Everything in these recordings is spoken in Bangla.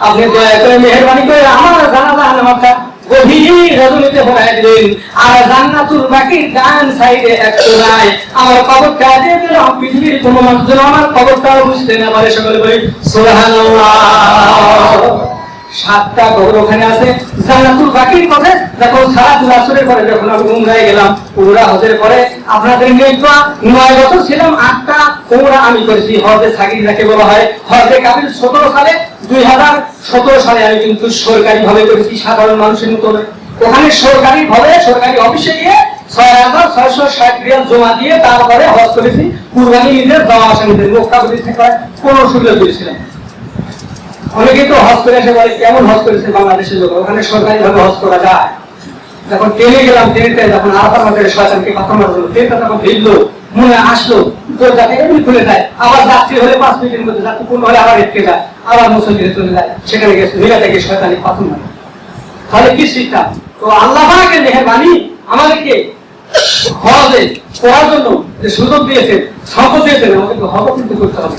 আপনি দয়া করে মেহরবানি করে আমার জানাজা আলমাটা বাকির ডান সাইডে একটু নাই আমার কবরটা কোনো মানুষ আমার কবরটাও বুঝতে না পারে। সকলে বলি, সুবহানাল্লাহ। সাতটা কবর ওখানে আছে। জান্নাতুল বাকির দেখো আসরের পরে যখন আমি উমরায় গেলাম হজের পরে আপনাদের নয় বছর ছিলাম, আটটা উমরা আমি করেছি। হজে সাকির যাকে বলা হয়, হজে কাবিল সতেরো সালে, দুই হাজার সতেরো সালে আমি কিন্তু সরকারি ভাবে করেছি, সাধারণ মানুষের মতো ওখানে সরকারি ভাবে সরকারি অফিসে গিয়ে ছয় হাজার ছয়শো ষাট রিয়াল জমা দিয়ে তারপরে হজ করেছি। কুরবানি থেকে পনেরো সুযোগ দিয়েছিলাম। অনেকে তো হজ করে বলে কেমন হজ করেছে বাংলাদেশের লোক, ওখানে সরকারি ভাবে হজ করা যায়। যখন ট্রেনে গেলাম ট্রেনেতে যখন আরাফার মাঠে শয়তানকে পাথর মারা হলো ট্রেনটা তখন ভিড়লো মনে আসলো যাতে এমনি খুলে যায় আবার যাত্রী হলে পাঁচ মিনিটের মধ্যে যাত্রী পূর্ণ হলে আবার এটকে যায়, আবার চলে যায়, সেখানে গেছে মিলাতে গিয়ে পাথর মারে। তাহলে কি শিক্ষা? তো আল্লাহ পাকের মেহেরবানি আমাদেরকে হজে করার জন্য যে সুযোগ দিয়েছেন সম্পদ দিয়েছেন, আমাদেরকে হজ কিন্তু করতে হবে।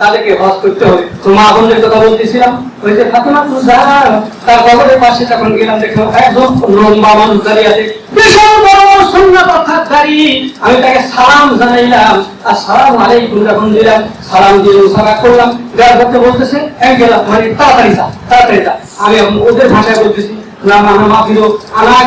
তাদেরকে হজ করতে হবে। তো মা বোনদের কথা বলতেছিলাম, ওই যে ফাতেমা তুজা তার কবরের পাশে যখন গেলাম, দেখলাম একদম লম্বা মানুষ দাঁড়িয়ে আছে। বড় সুন্নাত অর্থাৎ দাঁড়িয়ে আমি তাকে সালাম জানাইলাম আর সালাম আলাইকুম যখন দিলাম, সালাম দিয়ে করলাম। দেওয়ার করতে বলতেছে এক গেলাম মানে তাড়াতাড়ি যা তাড়াতাড়ি যা। আমি ওদের ভাষায় বলতেছি, না মানা মাফিরো আনাক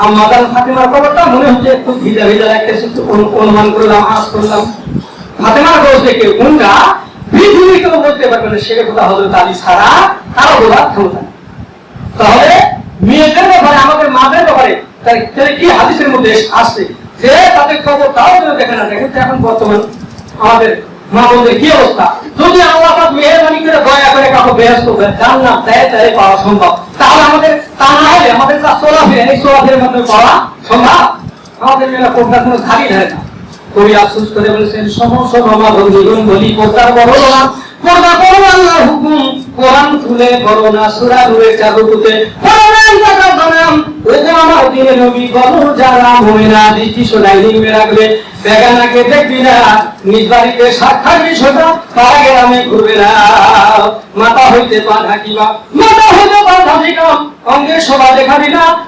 আর মাদান ফাতেমার মনে হচ্ছে একটু ভিজা ভিজা অনুমান করলাম, আশ করলাম। ফাতেমার কোনটা পৃথিবী কেউ বলতে পারবে না সেটা কোথা ছাড়া কারও বলার ক্ষমতা তাহলে মেয়েদের ব্যাপারে, আমাদের মাদের ব্যাপারে কি হাদিসের মধ্যে আসছে? যে তাদের খবর তাও যেন দেখে না দেখেন এখন বর্তমান আমাদের মা বোনদের কি অবস্থা? যদি আল্লাহ মেহরবানি করে দয়া করে কাউকে ব্যস্ত দেয়, তাহলে পাওয়া সম্ভব। তাহলে আমাদের তা না হলে আমাদের যা চলাফেরা এই চলাফেরার মধ্যে পাওয়া সম্ভব? আমাদের মেয়েরা কোনটা কোনো খালি ধরে না। কবি আফসোস করে বলেছেন, সমস্ত মামা বন্ধুগণ বলি কোথাও বড় না কোথা করো আল্লাহর হুকুম। কোরআন খুলে করো না, সুরা রুয়ে জায়গা বানাম ওই যে আমার নিজ বাড়িতে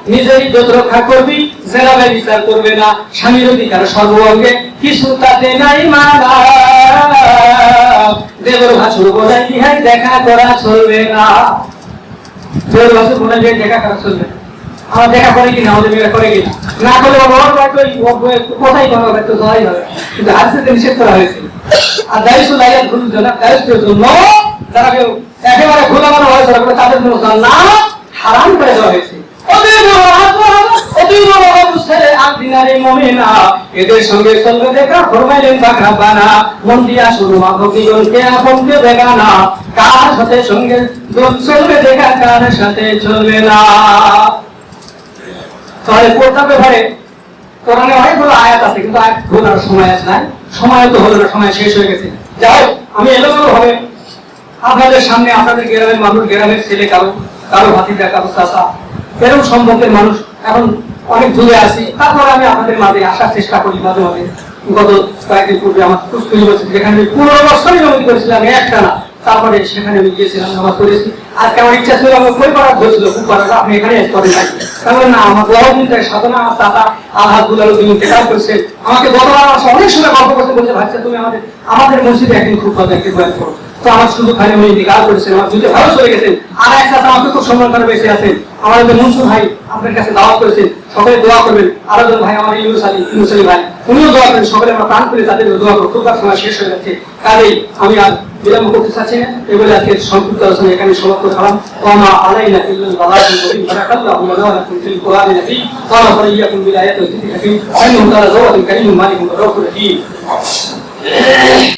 নিজের ইজ্জত রক্ষা করবি জেলাবে বিচার করবে না স্বামীর অধিকার সর্ব অঙ্গে কিছু তাতে নাই দেবর ভাসুর বলে ইহাই দেখা করা চলবে না। দেবর ভাসুর বলে দেখা করা চলবে না। আমার দেখা করে কিনা, আমাদের মেয়েরা করে কিনা। না করলে ওর ওই কোথায় কোনো হবে তো যাই হবে। কিন্তু হাদিসে নিষেধ করা হয়েছে। আর দায়িত্ব লাইয়া ভুল জন্য দায়িত্বের জন্য যারা কেউ একেবারে খোলা মারা হয়েছে তাদের জন্য হারাম করে দেওয়া হয়েছে। সঙ্গে মন বেগানা কার সাথে সঙ্গে দেখা, কার সাথে চলবে না। তাহলে কোরটার ব্যাপারে কোরআনে অনেকগুলো আয়াত আছে কিন্তু আয়াত ভোলার সময় আছে না? সময় তো হলো না সময় শেষ হয়ে গেছে। যাই হোক, আমি এলোমেলো ভাবে আপনাদের সামনে আপনাদের গ্রামের মানুষ গ্রামের ছেলে কারও কারও ভাতিজা কারও চাষা এরকম সম্পর্কের মানুষ এখন অনেক দূরে আছি। তারপরে আমি আপনাদের মাঝে আসার চেষ্টা করি মাঝে মাঝে। গত কয়েকদিন পূর্বে আমার কুস্কুলি বলছে যেখানে পনেরো বছরই জমি করেছিলাম একটা না তারপরে সেখানে আমি গিয়েছিলাম নামাজ পড়েছি আজকে আমার ইচ্ছা ছিল, আমার বই পড়ার ধরছিল খুব পড়াটা আপনি এখানে করেন নাকি তাহলে না, আমার বড় দিন থেকে সাধনা আমার দাদা আঘাত গুলালো তিনি টেকার করছে। আমাকে গতবার আমার অনেক সময় গল্প করতে বলছে ভাবছে তুমি আমাদের আমাদের মসজিদে একদিন খুব কথা একদিন বয়ান করো তো আমার শুধু খালি উনি ইন্তিকাল করেছেন আমার দুটো ভালো চলে গেছেন আর এক সাথে আমাকে খুব সম্মান করে বেঁচে আছেন আমার যে মনসুর ভাই আপনার কাছে দাওয়াত করেছেন সকলে দোয়া করবেন। আরও জন ভাই, আমার ইউনুস আলী ইউনুস আলী ভাই, উনিও দোয়া করেন সকলে আমরা প্রাণ করে তাদের দোয়া করব। খুব সময় শেষ হয়ে যাচ্ছে। কাজেই আমি আর বিলম্ব করতে চাচ্ছি না। এগুলো আজকে সংক্ষিপ্ত আলোচনা এখানে সমাপ্ত করলাম ওমা আলাইনা ইল্লাল বালাগুল মুবিন বারাকাল্লাহু লানা ফিল কুরআনি নাবী ওয়া নাফরিয়াকুম বিল আয়াতি ওয়া হাকীম আইনুহু তাআলা যাওয়াতুল কারীম মালিকুম রাউফুর রহিম।